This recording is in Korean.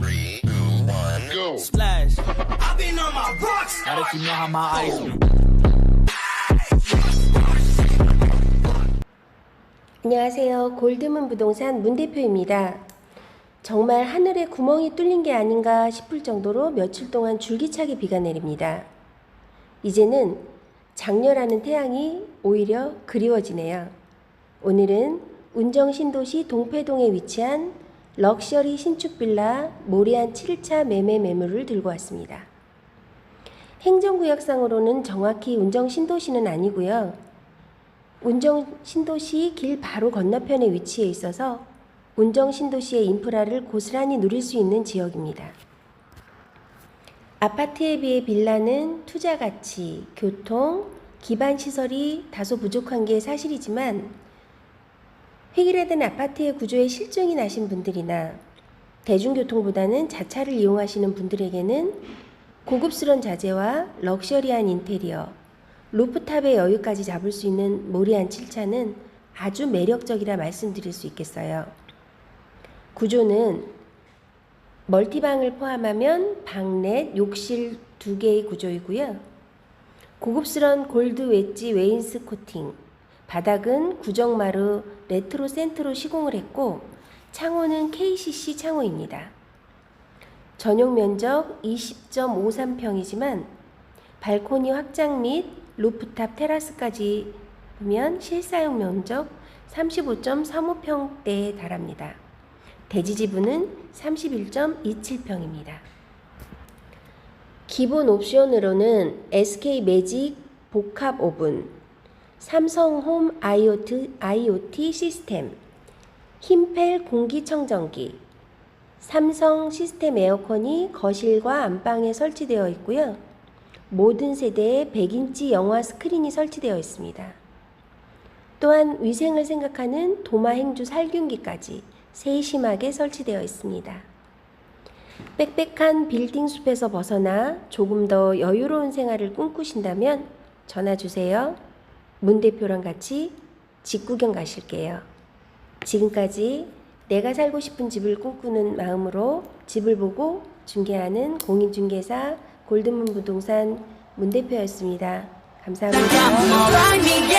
Three, two, one, go. Splash. I've been on my rocks. Now that you know how my eyes. 안녕하세요. 골드문 부동산 문 대표입니다. 정말 하늘에 구멍이 뚫린 게 아닌가 싶을 정도로 며칠 동안 줄기차게 비가 내립니다. 이제는 장렬하는 태양이 오히려 그리워지네요. 오늘은 운정 신도시 동패동에 위치한 럭셔리 신축 빌라 모리안 7차 매매 매물을 들고 왔습니다. 행정구역상으로는 정확히 운정 신도시는 아니고요. 운정 신도시 길 바로 건너편에 위치해 있어서 운정 신도시의 인프라를 고스란히 누릴 수 있는 지역입니다. 아파트에 비해 빌라는 투자 가치, 교통, 기반 시설이 다소 부족한 게 사실이지만 획일화된 아파트의 구조에 실증이 나신 분들이나 대중교통보다는 자차를 이용하시는 분들에게는 고급스러운 자재와 럭셔리한 인테리어, 루프탑의 여유까지 잡을 수 있는 모리안 7차는 아주 매력적이라 말씀드릴 수 있겠어요. 구조는 멀티방을 포함하면 방 넷, 욕실 두 개의 구조이고요. 고급스러운 골드 웨지 웨인스 코팅, 바닥은 구정마루 레트로 센트로 시공을 했고 창호는 KCC 창호입니다. 전용 면적 20.53평이지만 발코니 확장 및 루프탑 테라스까지 보면 실사용 면적 35.35평대에 달합니다. 대지 지분은 31.27평입니다. 기본 옵션으로는 SK 매직 복합 오븐, 삼성 홈 IoT, IoT 시스템, 힘펠 공기청정기, 삼성 시스템 에어컨이 거실과 안방에 설치되어 있고요. 모든 세대에 100인치 영화 스크린이 설치되어 있습니다. 또한 위생을 생각하는 도마 행주 살균기까지 세심하게 설치되어 있습니다. 빽빽한 빌딩 숲에서 벗어나 조금 더 여유로운 생활을 꿈꾸신다면 전화 주세요. 문 대표랑 같이 집 구경 가실게요. 지금까지 내가 살고 싶은 집을 꿈꾸는 마음으로 집을 보고 중개하는 공인중개사 골드문 부동산 문 대표였습니다. 감사합니다.